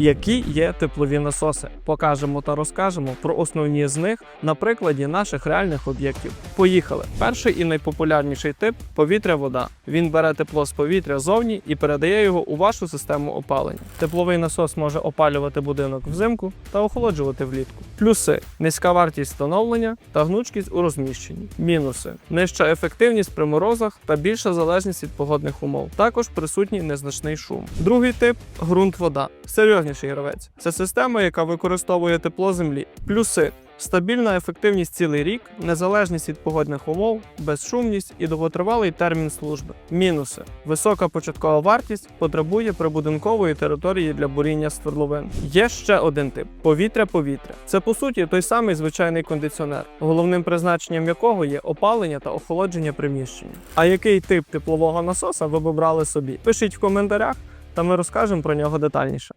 які є теплові насоси. Покажемо та розкажемо про основні з них на прикладі наших реальних об'єктів. Поїхали. Перший і найпопулярніший тип повітря-вода. Він бере тепло з повітря зовні і передає його у вашу систему опалення. Тепловий насос може опалювати будинок взимку та охолоджувати влітку. Плюси: низька вартість встановлення та гнучкість у розміщенні. Мінуси: нижча ефективність при морозах та більша залежність від погодних умов. Також присутній незначний шум. Другий тип ґрунт-вода. Серйозніший гравець. Це система, яка використовує тепло землі. Плюси. Стабільна ефективність цілий рік, незалежність від погодних умов, безшумність і довготривалий термін служби. Мінуси: висока початкова вартість потребує прибудинкової території для буріння свердловин. Є ще один тип повітря-повітря. Це по суті той самий звичайний кондиціонер, головним призначенням якого є опалення та охолодження приміщення. А який тип теплового насоса ви б обрали собі? Пишіть в коментарях, та ми розкажемо про нього детальніше.